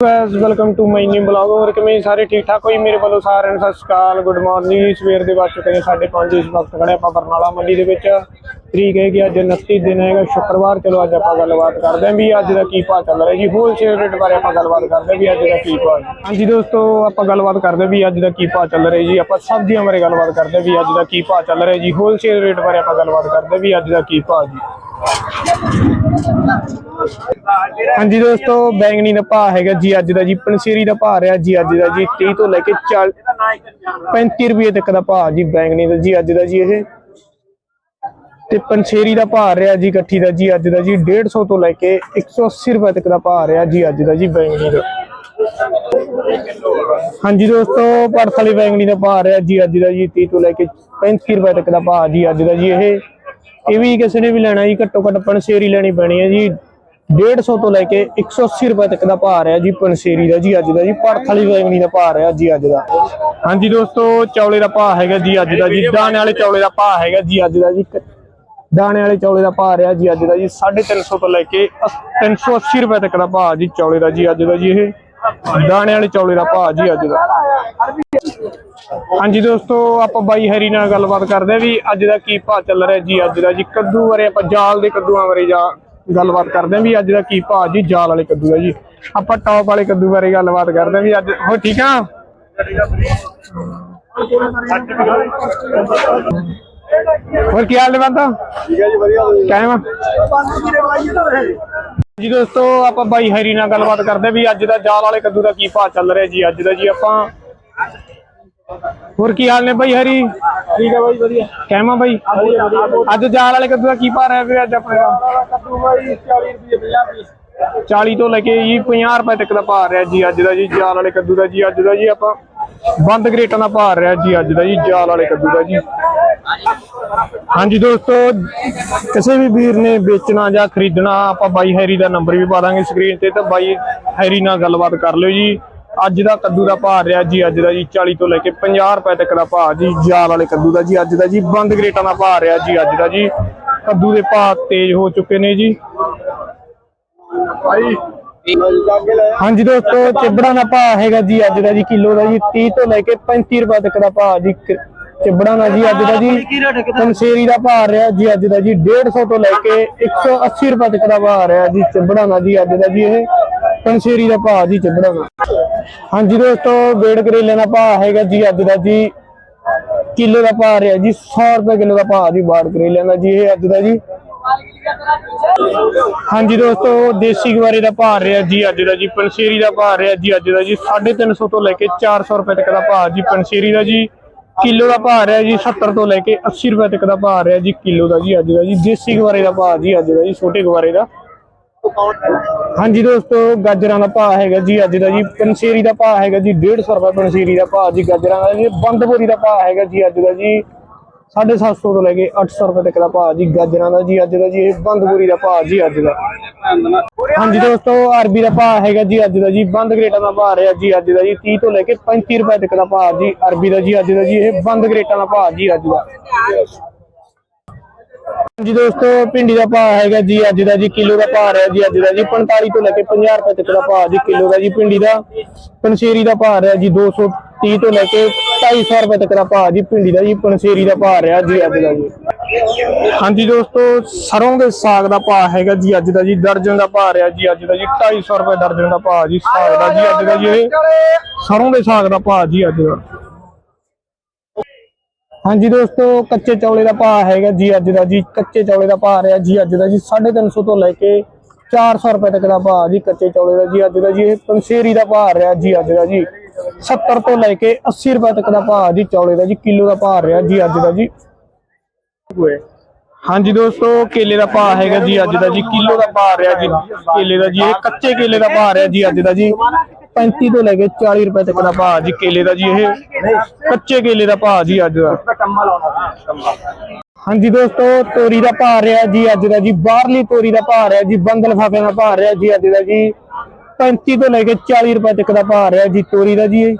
Guys welcome to my new blog ਹੋਰ ਕਿਵੇਂ ਸਾਰੇ ਠੀਕ ਠਾਕ ਹੋਈ ਮੇਰੇ ਵੱਲੋਂ ਸਾਰਿਆਂ ਨੂੰ ਸਤਿ ਸ਼੍ਰੀ ਅਕਾਲ। ਗੁੱਡ ਮਾਰਨਿੰਗ ਸਵੇਰ ਦੇ ਵੱਜ ਚੁੱਕੇ ਨੇ 5:30 ਇਸ ਵਕਤ ਖੜੇ ਆਪਾਂ ਬਰਨਾਲਾ ਮੰਡੀ ਦੇ ਵਿੱਚ। ਤਰੀਕ ਹੈ ਕਿ ਅੱਜ 29 ਦਿਨ ਹੈਗਾ, ਸ਼ੁੱਕਰਵਾਰ। ਚਲੋ, ਅੱਜ ਆਪਾਂ ਗੱਲਬਾਤ ਕਰਦੇ ਹਾਂ ਵੀ ਅੱਜ ਦਾ ਕੀ ਭਾਅ ਚੱਲ ਰਿਹਾ ਜੀ। ਹੋਲਸੇਲ ਰੇਟ ਬਾਰੇ ਆਪਾਂ ਗੱਲਬਾਤ ਕਰਦੇ ਹਾਂ ਵੀ ਅੱਜ ਦਾ ਕੀ ਭਾਅ ਹਾਂਜੀ ਦੋਸਤੋ, ਆਪਾਂ ਗੱਲਬਾਤ ਕਰਦੇ ਵੀ ਅੱਜ ਦਾ ਕੀ ਭਾਅ ਚੱਲ ਰਿਹਾ ਜੀ। ਆਪਾਂ ਸਬਜ਼ੀਆਂ ਬਾਰੇ ਗੱਲਬਾਤ ਕਰਦੇ ਹਾਂ ਵੀ ਅੱਜ ਦਾ ਕੀ ਭਾਅ ਚੱਲ ਰਿਹਾ ਜੀ। ਹੋਲਸੇਲ ਰੇਟ ਬਾਰੇ ਆਪਾਂ ਗੱਲਬਾਤ ਕਰਦੇ ਹਾਂ ਵੀ ਅੱਜ ਦਾ ਕੀ ਭਾਅ ਜੀ। ਹਾਂਜੀ ਦੋਸਤੋ, ਬੈਂਗਣੀ ਦਾ ਭਾਅ ਹੈਗਾ ਜੀ ਅੱਜ ਦਾ ਜੀ ਪਨਸੀਰੀ ਦਾ ਭਾਅ ਰਿਹਾ ਜੀ ਅੱਜ ਦਾ ਜੀ 30 ਤੋਂ ਲੈ ਕੇ 40 35 ਰੁਪਏ ਤੱਕ ਦਾ ਭਾਅ ਜੀ ਬੈਂਗਣੀ ਦਾ ਜੀ ਅੱਜ ਦਾ ਜੀ ਇਹ। ਤੇ ਪੰਛੇਰੀ ਦਾ ਭਾਅ ਰਿਹਾ ਜੀ ਇਕੱਠੀ ਦਾ ਜੀ ਅੱਜ ਦਾ ਜੀ 150 ਤੋਂ ਲੈ ਕੇ 180 ਰੁਪਏ ਤੱਕ ਦਾ ਭਾਅ ਰਿਹਾ ਜੀ ਅੱਜ ਦਾ ਜੀ ਬੈਂਗਣੀ ਦਾ ਹਾਂਜੀ ਦੋਸਤੋ ਪੜਥ ਵਾਲੀ ਬੈਂਗਣੀ ਦਾ ਭਾਅ ਰਿਹਾ ਜੀ ਅੱਜ ਦਾ ਜੀ 30 ਤੋਂ ਲੈ ਕੇ 35 ਰੁਪਏ ਤੱਕ ਦਾ ਭਾਅ ਜੀ ਅੱਜ ਦਾ ਜੀ ਇਹ। ਇਹ ਵੀ ਕਿਸੇ ਨੇ ਵੀ ਲੈਣਾ ਜੀ, ਘੱਟੋ ਘੱਟ ਪੰਛੇਰੀ ਲੈਣੀ ਪੈਣੀ ਹੈ ਜੀ। 150 ਤੋਂ ਲੈ ਕੇ 180 ਰੁਪਏ ਤੱਕ ਦਾ ਭਾਅ ਰਿਹਾ ਜੀ, ਪੰਛੇਰੀ ਦਾ ਜੀ ਅੱਜ ਦਾ ਜੀ ਪੜਥ ਵਾਲੀ ਬੈਂਗਣੀ ਦਾ ਭਾਅ ਰਿਹਾ ਜੀ ਅੱਜ ਦਾ। ਹਾਂਜੀ ਦੋਸਤੋ, ਚੌਲੇ ਦਾ ਭਾਅ ਹੈਗਾ ਜੀ ਅੱਜ ਦਾ ਜੀ, ਦਾਣੇ ਵਾਲੇ ਚੌਲੇ ਦਾ ਭਾਅ ਹੈਗਾ ਜੀ ਅੱਜ ਦਾ ਜੀ ਦਾਣੇ ਵਾਲੇ ਚੌਲੇ ਦਾ ਭਾਅ ਰਿਹਾ ਜੀ ਅੱਜ ਦਾ ਜੀ 350 ਤੋਂ ਲੈ ਕੇ ਅਸ- 380 ਰੁਪਏ ਤੱਕ ਦਾ ਭਾਅ ਜੀ ਚੌਲੇ ਦਾ ਜੀ ਅੱਜ ਦਾ ਜੀ ਇਹ। ਦਾਣੇ ਵਾਲੇ ਚੌਲੇ ਦਾ ਭਾਅ ਜੀ ਅੱਜ ਦਾ। ਹਾਂਜੀ ਦੋਸਤੋ, ਆਪਾਂ ਬਾਈ ਹਰੀ ਨਾਲ ਗੱਲਬਾਤ ਕਰਦੇ ਹਾਂ ਵੀ ਅੱਜ ਦਾ ਕੀ ਭਾਅ ਚੱਲ ਰਿਹਾ ਜੀ ਅੱਜ ਦਾ ਜੀ, ਕੱਦੂ ਬਾਰੇ ਆਪਾਂ ਜਾਲ ਦੇ ਕੱਦੂਆਂ ਬਾਰੇ ਜਾ ਗੱਲਬਾਤ ਕਰਦੇ ਹਾਂ ਵੀ ਅੱਜ ਦਾ ਕੀ ਭਾਅ ਜੀ ਜਾਲ ਵਾਲੇ ਕੱਦੂ ਦਾ ਜੀ। ਆਪਾਂ ਟੌਪ ਵਾਲੇ ਕੱਦੂ ਬਾਰੇ ਗੱਲਬਾਤ ਕਰਦੇ ਹਾਂ ਵੀ ਅੱਜ ਹੋ ਠੀਕ ਆ? ਹੋਰ ਕੀ ਹਾਲ ਨੇ ਬੰਦਾ? ਠੀਕ ਹੈ ਜੀ ਵਧੀਆ ਆ ਜੀ ਦੋਸਤੋ ਆਪਾਂ ਬਾਈ ਹਰੀ ਨਾਲ ਗੱਲਬਾਤ ਕਰਦੇ ਵੀ ਅੱਜ ਦਾ ਜਾਲ ਵਾਲੇ ਕੱਦੂ ਦਾ ਕੀ ਭਾਅ ਚੱਲ ਰਿਹਾ ਜੀ ਅੱਜ ਦਾ ਜੀ ਆਪਾਂ ਹੋਰ ਕੀ ਹਾਲ ਨੇ ਬਾਈ ਹਰੀ? ਠੀਕ ਹੈ ਬਾਈ ਵਧੀਆ। ਕਾਇਮ ਆ ਬਾਈ? ਅੱਜ ਜਾਲ ਵਾਲੇ ਕੱਦੂ ਦਾ ਕੀ ਭਾਅ ਰਿਹਾ ਵੀਰੇ ਅੱਜ ਆਪਣੇ ਦਾ? ਕੱਦੂ ਬਾਈ 40 ਰੁਪਏ 50 ਪੀਸ। 40 ਤੋਂ ਲੈ ਕੇ ਜੀ 50 ਰੁਪਏ ਤੱਕ ਦਾ ਭਾਅ ਰਿਹਾ ਜੀ ਅੱਜ ਦਾ ਜੀ ਜਾਲ ਵਾਲੇ ਕੱਦੂ ਦਾ ਜੀ ਅੱਜ ਦਾ ਜੀ ਆਪਾਂ ਬੰਦ ਗਰੇਟਾਂ ਦਾ ਭਾਅ ਰਿਹਾ ਜੀ ਅੱਜ ਦਾ ਜੀ ਜਾਲ ਵਾਲੇ ਕੱਦੂ ਦਾ ਜੀ। ਹਾਂਜੀ ਦੋਸਤੋ ਕਿਸੇ ਵੀ ਵੀਰ ਨੇ ਵੇਚਣਾ ਜਾਂ ਖਰੀਦਣਾ ਆਪਾਂ ਬਾਈ ਹੈਰੀ ਦਾ ਨੰਬਰ ਵੀ ਪਾ ਦਾਂਗੇ ਸਕਰੀਨ ਤੇ ਤਾਂ ਬਾਈ ਹੈਰੀ ਨਾਲ ਗੱਲਬਾਤ ਕਰ ਲਿਓ ਜੀ। ਅੱਜ ਦਾ ਕੱਦੂ ਦਾ ਭਾਅ ਰਿਹਾ ਜੀ ਅੱਜ ਦਾ ਜੀ 40 ਤੋਂ ਲੈ ਕੇ 50 ਰੁਪਏ ਤੱਕ ਦਾ ਭਾਅ ਜੀ ਜਾਲ ਵਾਲੇ ਕੱਦੂ ਦਾ ਜੀ ਅੱਜ ਦਾ ਜੀ ਬੰਦ ਗਰੇਟਾਂ ਦਾ ਭਾਅ ਰਿਹਾ ਜੀ ਅੱਜ ਦਾ ਜੀ ਕੱਦੂ ਦੇ ਭਾਅ ਤੇਜ਼ ਹੋ ਚੁੱਕੇ ਨੇ ਜੀ। ਭਾਈ ਹਾਂਜੀ ਦੋਸਤੋ ਚਿਬੜਾਂ ਦਾ ਭਾਅ ਹੈਗਾ ਜੀ ਅੱਜ ਦਾ ਜੀ ਕਿਲੋ ਦਾ ਜੀ 30 ਤੋਂ ਲੈ ਕੇ 35 ਰੁਪਏ ਤੱਕ ਦਾ ਭਾਅ ਜੀ ਚਿਬੜਾਂ ਦਾ ਜੀ ਅੱਜ ਦਾ ਜੀ ਪੰਸੇਰੀ ਦਾ ਭਾਅ ਰਿਹਾ ਜੀ ਅੱਜ ਦਾ ਜੀ 150 ਤੋਂ ਲੈ ਕੇ 180 ਰੁਪਏ ਤੱਕ ਦਾ ਭਾਅ ਰਿਹਾ ਜੀ ਚਿਬੜਾਂ ਦਾ ਜੀ ਅੱਜ ਦਾ ਜੀ ਇਹ ਪੰਛੇਰੀ ਦਾ ਭਾਅ ਜੀ ਚਿਬੜਾਂ ਦਾ ਹਾਂਜੀ ਦੋਸਤੋ ਵੇੜ ਕਰੇਲੇ ਦਾ ਭਾਅ ਹੈਗਾ ਜੀ ਅੱਜ ਦਾ ਜੀ ਕਿਲੋ ਦਾ ਭਾਅ ਰਿਹਾ ਜੀ 100 ਰੁਪਏ ਕਿਲੋ ਦਾ ਭਾਅ ਜੀ ਬਾੜ ਕਰੇਲਿਆਂ ਦਾ ਜੀ ਇਹ ਅੱਜ ਦਾ ਜੀ ਹਾਂਜੀ ਦੋਸਤੋ ਦੇਸੀ ਗਵਾਰੇ ਦਾ ਭਾਅ ਰਿਹਾ ਜੀ ਅੱਜ ਦਾ ਜੀ ਪੰਛੇਰੀ ਦਾ ਭਾਅ ਰਿਹਾ ਜੀ ਅੱਜ ਦਾ ਜੀ 350 ਤੋਂ ਲੈ ਕੇ 400 ਰੁਪਏ ਤੱਕ ਦਾ ਭਾਅ ਜੀ ਪੰਛੇਰੀ ਦਾ ਜੀ ਕਿਲੋ ਦਾ ਭਾਅ ਰਿਹਾ ਜੀ 70 ਤੋਂ ਲੈ ਕੇ 80 ਰੁਪਏ ਤੱਕ ਦਾ ਭਾਅ ਰਿਹਾ ਜੀ ਕਿਲੋ ਦਾ ਜੀ ਅੱਜ ਦਾ ਜੀ ਦੇਸੀ ਗਵਾਰੇ ਦਾ ਭਾਅ ਜੀ ਅੱਜ ਦਾ ਜੀ ਛੋਟੇ ਗਵਾਰੇ ਦਾ ਹਾਂਜੀ ਦੋਸਤੋ ਗਾਜਰਾਂ ਦਾ ਭਾਅ ਹੈਗਾ ਜੀ ਅੱਜ ਦਾ ਜੀ ਪੰਸ਼ੇਰੀ ਦਾ ਭਾਅ ਹੈਗਾ ਜੀ 150 ਰੁਪਏ ਪੰਸ਼ੇਰੀ ਦਾ ਭਾਅ ਜੀ ਗਾਜਰਾਂ ਦਾ ਜੀ ਬੰਦ ਦਾ ਭਾਅ ਹੈਗਾ ਜੀ ਅੱਜ ਦਾ ਜੀ 750 ਤੋਂ ਲੈ ਕੇ 800 ਰੁਪਏ ਤੱਕ ਦਾ ਭਾਅ ਜੀ ਗਾਜਰਾਂ ਦਾ ਜੀ ਅੱਜ ਦਾ ਜੀ ਇਹ ਬੰਦ ਬੋਰੀ ਦਾ ਭਾਅ ਜੀ ਅੱਜ ਦਾ ਹਾਂਜੀ ਦੋਸਤੋ ਅਰਬੀ ਦਾ ਭਾਅ ਹੈਗਾ ਜੀ ਅੱਜ ਦਾ ਜੀ ਬੰਦ ਗਰੇਟਾਂ ਦਾ ਭਾਅ ਰਿਹਾ ਜੀ ਅੱਜ ਦਾ ਜੀ 30 ਤੋਂ ਲੈ ਕੇ 35 ਰੁਪਏ ਤੱਕ ਦਾ ਭਾਅ ਜੀ ਅਰਬੀ ਦਾ ਜੀ ਅੱਜ ਦਾ ਜੀ ਇਹ ਬੰਦ ਗਰੇਟਾਂ ਦਾ ਭਾਅ ਜੀ ਅੱਜ ਦਾ ਹਾਂਜੀ ਦੋਸਤੋ ਭਿੰਡੀ ਦਾ ਭਾਅ ਹੈਗਾ ਜੀ ਅੱਜ ਦਾ ਜੀ ਕਿਲੋ ਦਾ ਭਾਅ ਰਿਹਾ ਜੀ ਅੱਜ ਦਾ ਜੀ 45 ਤੋਂ ਲੈ ਕੇ 50 ਰੁਪਏ ਤੱਕ ਦਾ ਭਾਅ ਜੀ ਕਿਲੋ ਦਾ ਜੀ ਭਿੰਡੀ ਦਾ ਪੰਸੇਰੀ ਦਾ ਭਾਅ ਰਿਹਾ ਜੀ 230 ਤੋਂ ਲੈ ਕੇ 250 ਰੁਪਏ ਤੱਕ ਦਾ ਭਾਅ ਜੀ ਭਿੰਡੀ ਦਾ ਜੀ ਪੰਸੇਰੀ ਦਾ ਭਾਅ ਰਿਹਾ ਜੀ ਅੱਜ ਦਾ ਜੀ ਹਾਂਜੀ ਦੋਸਤੋ ਸਰੋਂ ਦੇ ਸਾਗ ਦਾ ਭਾਅ ਹੈਗਾ ਜੀ ਅੱਜ ਦਾ ਜੀ ਦਰਜਨ ਦਾ ਭਾਅ ਰਿਹਾ ਜੀ ਅੱਜ ਦਾ ਜੀ 250 ਰੁਪਏ ਦਰਜਨ ਦਾ ਭਾਅ ਜੀ ਸਾਗ ਦਾ ਜੀ ਅੱਜ ਦਾ ਜੀ ਇਹ ਸਰੋਂ ਦੇ ਸਾਗ ਦਾ ਭਾਅ ਜੀ ਅੱਜ ਦਾ ਹਾਂਜੀ ਦੋਸਤੋ, ਕੱਚੇ ਚੌਲੇ ਦਾ ਭਾਅ ਹੈਗਾ ਜੀ ਅੱਜ ਦਾ ਜੀ। ਕੱਚੇ ਚੌਲੇ ਦਾ ਭਾਅ ਰਿਹਾ ਜੀ ਅੱਜ ਦਾ ਜੀ। 350 ਤੋਂ ਲੈ ਕੇ 400 ਰੁਪਏ ਤੱਕ ਦਾ ਭਾਅ ਜੀ ਕੱਚੇ ਚੌਲੇ ਦਾ ਜੀ। ਅੱਜ ਦਾ ਜੀ ਇਹ ਪੰਸੇਰੀ ਦਾ ਭਾਅ ਰਿਹਾ ਜੀ ਅੱਜ ਦਾ ਜੀ। 70 ਤੋਂ ਲੈ ਕੇ 80 ਰੁਪਏ ਤੱਕ ਦਾ ਭਾਅ ਜੀ ਚੌਲੇ ਦਾ ਜੀ। ਕਿਲੋ ਦਾ ਭਾਅ ਰਿਹਾ ਜੀ ਅੱਜ ਦਾ ਜੀ। ਹਾਂਜੀ ਦੋਸਤੋ, ਕੇਲੇ ਦਾ ਭਾਅ ਹੈਗਾ ਜੀ ਅੱਜ ਦਾ ਜੀ। ਕਿਲੋ ਦਾ ਭਾਅ ਰਿਹਾ ਜੀ। ਕੇਲੇ ਦਾ ਜੀ, ਇਹ ਕੱਚੇ ਕੇਲੇ ਦਾ ਭਾਅ ਰਿਹਾ ਜੀ ਅੱਜ ਦਾ ਜੀ। 35 ਤੋਂ ਲੈ ਕੇ 40 ਰੁਪਏ ਤੱਕ ਦਾ ਭਾਅ ਜੀ, ਕੇਲੇ ਦਾ ਜੀ ਇਹ। ਕੱਚੇ ਕੇਲੇ ਦਾ ਭਾਅ ਜੀ ਅੱਜ ਦਾ। ਕੰਮਾ ਲਾਉਣਾ ਹਾਂਜੀ ਦੋਸਤੋ, ਤੋਰੀ ਦਾ ਭਾਅ ਰਿਹਾ ਜੀ ਅੱਜ ਦਾ ਜੀ, ਬਾਹਰਲੀ ਤੋਰੀ ਦਾ ਭਾਅ ਰਿਹਾ ਜੀ ਬੰਦ ਲਿਫਾਫੇ ਦਾ ਭਾਅ ਰਿਹਾ ਜੀ ਅੱਜ ਦਾ ਜੀ। 35 ਤੋਂ ਲੈ ਕੇ 40 ਰੁਪਏ ਤੱਕ ਦਾ ਭਾਅ ਰਿਹਾ ਜੀ ਤੋਰੀ ਦਾ ਜੀ ਇਹ।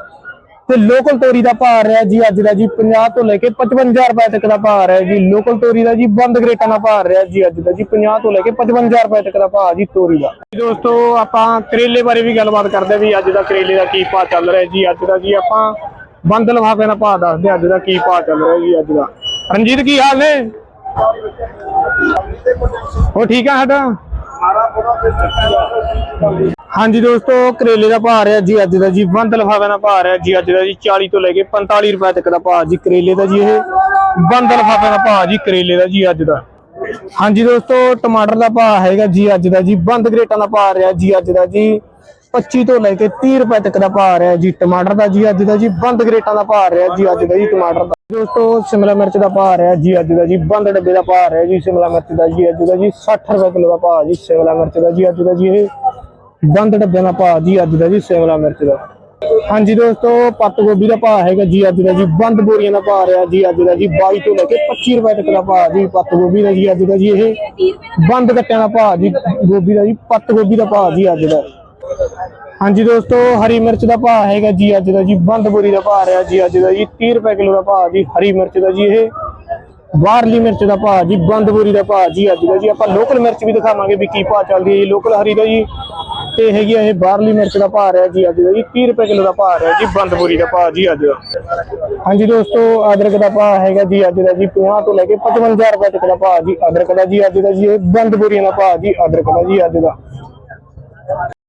ਤੇ ਲੋਕਲ ਤੋਰੀ ਦਾ ਭਾਅ ਰਿਹਾ ਜੀ ਅੱਜ ਦਾ ਜੀ 50 ਤੋਂ ਲੈ ਕੇ 55 ਰੁਪਏ ਤੱਕ ਦਾ ਭਾਅ ਰਿਹਾ ਜੀ। ਲੋਕਲ ਤੋਰੀ ਦਾ ਜੀ ਬੰਦ ਗ੍ਰੇਟਾਂ ਦਾ ਭਾਅ ਰਿਹਾ ਜੀ ਅੱਜ ਦਾ ਜੀ 50 ਤੋਂ ਲੈ ਕੇ 55 ਰੁਪਏ ਤੱਕ ਦਾ ਭਾਅ ਜੀ ਤੋਰੀ ਦਾ। ਦੋਸਤੋ, ਆਪਾਂ ਕਰੇਲੇ ਬਾਰੇ ਵੀ ਗੱਲਬਾਤ ਕਰਦੇ ਵੀ ਅੱਜ ਦਾ ਕਰੇਲੇ ਦਾ ਕੀ ਭਾਅ ਚੱਲ ਰਿਹਾ ਜੀ। ਅੱਜ ਦਾ ਜੀ ਆਪਾਂ ਬੰਦ ਲਫਾਫੇ ਦਾ ਭਾਅ ਦੱਸਦੇ ਅੱਜ ਦਾ ਕੀ ਭਾਅ ਚੱਲ ਰਿਹਾ ਜੀ ਅੱਜ ਦਾ। ਰਣਜੀਤ, ਕੀ ਹਾਲ ਨੇ? ਹੋ ਠੀਕ ਆ ਸਾਡਾ? ਹਾਂਜੀ ਦੋਸਤੋ, ਕਰੇਲੇ ਦਾ ਭਾਅ ਰਿਹਾ ਜੀ, ਅੱਜ ਦਾ ਜੀ ਬੰਦ ਲਫਾਫੇ ਦਾ ਭਾਅ ਰਿਹਾ ਜੀ, ਅੱਜ ਦਾ ਜੀ 40 ਤੋਂ ਲੈ ਕੇ 45 ਰੁਪਏ ਤੱਕ ਦਾ ਭਾਅ ਜੀ ਕਰੇਲੇ ਦਾ ਜੀ ਇਹ। ਬੰਦ ਲਫਾਫੇ ਦਾ ਭਾਅ ਜੀ ਕਰੇਲੇ ਦਾ ਜੀ ਅੱਜ ਦਾ। ਹਾਂਜੀ ਦੋਸਤੋ, ਟਮਾਟਰ ਦਾ ਭਾਅ ਹੈਗਾ ਜੀ, ਅੱਜ ਦਾ ਜੀ ਬੰਦ ਗ੍ਰੇਟਾਂ ਦਾ ਭਾਅ ਰਿਹਾ ਜੀ, ਅੱਜ ਦਾ ਜੀ 25 ਤੋਂ ਲੈ ਕੇ 30 ਰੁਪਏ ਤੱਕ ਦਾ ਭਾਅ ਰਿਹਾ ਜੀ, ਟਮਾਟਰ ਦਾ ਜੀ ਅੱਜ ਦਾ ਜੀ ਬੰਦ ਗ੍ਰੇਟਾਂ ਦਾ ਭਾਅ ਰਿਹਾ ਜੀ, ਅੱਜ ਦਾ ਜੀ ਟਮਾਟਰ ਦਾ। ਦੋਸਤੋ ਸ਼ਿਮਲਾ ਮਿਰਚ ਦਾ ਭਾਅ ਰਿਹਾ ਜੀ ਅੱਜ ਦਾ ਜੀ ਬੰਦ ਡੱਬੇ ਦਾ ਭਾਅ ਰਿਹਾ ਜੀ ਸ਼ਿਮਲਾ ਮਿਰਚ ਦਾ ਜੀ ਅੱਜ ਦਾ ਜੀ 60 ਰੁਪਏ ਕਿਲੋ ਦਾ ਭਾਅ ਜੀ ਸ਼ਿਮਲਾ ਮਿਰਚ ਦਾ ਜੀ ਅੱਜ ਦਾ ਜੀ ਇਹ ਬੰਦ ਡੱਬਿਆਂ ਦਾ ਭਾਅ ਜੀ ਅੱਜ ਦਾ ਜੀ ਸ਼ਿਮਲਾ ਮਿਰਚ ਦਾ ਹਾਂਜੀ ਦੋਸਤੋ ਪੱਤ ਗੋਭੀ ਦਾ ਭਾਅ ਹੈਗਾ ਜੀ ਅੱਜ ਦਾ ਜੀ ਬੰਦ ਬੋਰੀਆਂ ਦਾ ਭਾਅ ਰਿਹਾ ਜੀ ਅੱਜ ਦਾ ਜੀ 22 ਤੋਂ ਲੈ ਕੇ 25 ਰੁਪਏ ਤੱਕ ਦਾ ਭਾਅ ਜੀ ਪੱਤ ਗੋਭੀ ਦਾ ਜੀ ਅੱਜ ਦਾ ਜੀ ਇਹ ਬੰਦ ਗੱਟਿਆਂ ਦਾ ਭਾਅ ਜੀ ਗੋਭੀ ਦਾ ਜੀ ਪੱਤ ਗੋਭੀ ਦਾ ਭਾਅ ਜੀ ਅੱਜ ਦਾ ਹਾਂਜੀ ਦੋਸਤੋ ਹਰੀ ਮਿਰਚ ਦਾ ਭਾਅ ਹੈਗਾ ਜੀ ਅੱਜ ਦਾ ਜੀ ਬੰਦ ਬੋਰੀ ਦਾ ਭਾਅ ਰਿਹਾ ਜੀ ਅੱਜ ਦਾ ਜੀ 30 ਰੁਪਏ ਕਿਲੋ ਦਾ ਭਾਅ ਜੀ ਹਰੀ ਮਿਰਚ ਦਾ ਜੀ ਇਹ ਬਾਹਰਲੀ ਮਿਰਚ ਦਾ ਭਾਅ ਜੀ ਬੰਦ ਬੋਰੀ ਦਾ ਭਾਅ ਜੀ ਅੱਜ ਦਾ ਜੀ ਆਪਾਂ ਲੋਕਲ ਮਿਰਚ ਵੀ ਦਿਖਾਵਾਂਗੇ ਵੀ ਕੀ ਭਾਅ ਚੱਲਦੀ ਹੈ ਜੀ ਲੋਕਲ ਹਰੀ ਦਾ ਜੀ ਤੇ ਹੈਗੀ ਆ ਇਹ ਬਾਹਰਲੀ ਮਿਰਚ ਦਾ ਭਾਅ ਰਿਹਾ ਜੀ ਅੱਜ ਦਾ ਜੀ 30 ਰੁਪਏ ਕਿਲੋ ਦਾ ਭਾਅ ਰਿਹਾ ਜੀ ਬੰਦ ਬੋਰੀ ਦਾ ਭਾਅ ਜੀ ਅੱਜ ਦਾ ਹਾਂਜੀ ਦੋਸਤੋ ਅਦਰਕ ਦਾ ਭਾਅ ਹੈਗਾ ਜੀ ਅੱਜ ਦਾ ਜੀ 50 ਤੋਂ ਲੈ ਕੇ 55 ਰੁਪਏ ਤੱਕ ਦਾ ਭਾਅ ਜੀ ਅਦਰਕ ਦਾ ਜੀ ਅੱਜ ਦਾ ਜੀ ਇਹ ਬੰਦ ਬੋਰੀਆਂ ਦਾ ਭਾਅ ਜੀ ਅਦਰਕ ਦਾ ਜੀ ਅੱਜ ਦਾ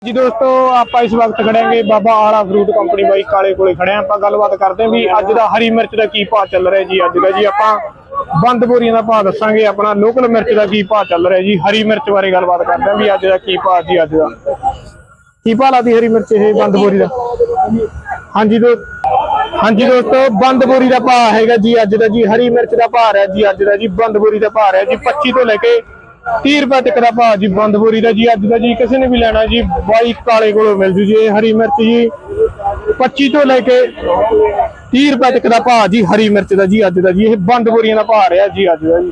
ਜੀ ਦੋਸਤੋ, ਆਪਾਂ ਇਸ ਵਕਤ ਖੜਾਂਗੇ ਬਾਬਾ ਆਲਾ ਫਰੂਟ ਕੰਪਨੀ ਬਾਈ ਕਾਲੇ ਕੋਲੇ ਖੜੇ ਆਂ। ਆਪਾਂ ਗੱਲਬਾਤ ਕਰਦੇ ਆਂ ਵੀ ਅੱਜ ਦਾ ਹਰੀ ਮਿਰਚ ਦਾ ਕੀ ਭਾਅ ਚੱਲ ਰਿਹਾ ਜੀ ਅੱਜ ਦਾ। ਜੀ ਆਪਾਂ ਬੰਦ ਬੋਰੀਆਂ ਦਾ ਭਾਅ ਦੱਸਾਂਗੇ, ਆਪਣਾ ਲੋਕਲ ਮਿਰਚ ਦਾ ਕੀ ਭਾਅ ਚੱਲ ਰਿਹਾ ਜੀ, ਹਰੀ ਮਿਰਚ ਬਾਰੇ ਗੱਲਬਾਤ ਕਰਦੇ ਆਂ ਵੀ ਅੱਜ ਦਾ ਕੀ ਭਾਅ ਜੀ ਅੱਜ ਦਾ। ਕੀ ਭਾਅ ਲਾਦੀ ਹਰੀ ਮਿਰਚ ਇਹ ਬੰਦ ਬੋਰੀ ਦਾ? ਹਾਂਜੀ ਦੋ, ਹਾਂਜੀ ਦੋਸਤੋ ਬੰਦ ਬੋਰੀ ਦਾ ਭਾਅ ਹੈਗਾ ਜੀ ਅੱਜ ਦਾ ਜੀ, ਹਰੀ ਮਿਰਚ ਦਾ ਭਾਅ ਹੈ ਜੀ ਅੱਜ ਦਾ ਜੀ ਬੰਦ ਬੋਰੀ ਦਾ ਭਾਅ ਹੈ ਜੀ 25 ਤੋਂ ਲੈ ਕੇ 30 ਰੁਪਏ ਤੱਕ ਦਾ ਭਾਅ ਜੀ, ਬੰਦ ਬੋਰੀ ਦਾ ਜੀ, ਅੱਜ ਦਾ ਜੀ, ਕਿਸੇ ਨੇ ਵੀ ਲੈਣਾ ਜੀ, ਬਾਈ ਕਾਲੇ ਕੋਲੋਂ ਮਿਲ ਜੂ ਜੀ, ਇਹ ਹਰੀ ਮਿਰਚ ਜੀ 25 ਤੋਂ ਲੈ ਕੇ 30 ਰੁਪਏ ਤੱਕ ਦਾ ਭਾਅ ਜੀ, ਹਰੀ ਮਿਰਚ ਦਾ ਜੀ, ਅੱਜ ਦਾ ਜੀ, ਇਹ ਬੰਦ ਬੋਰੀਆਂ ਦਾ ਭਾਅ ਰਿਹਾ ਜੀ, ਅੱਜ ਦਾ ਜੀ।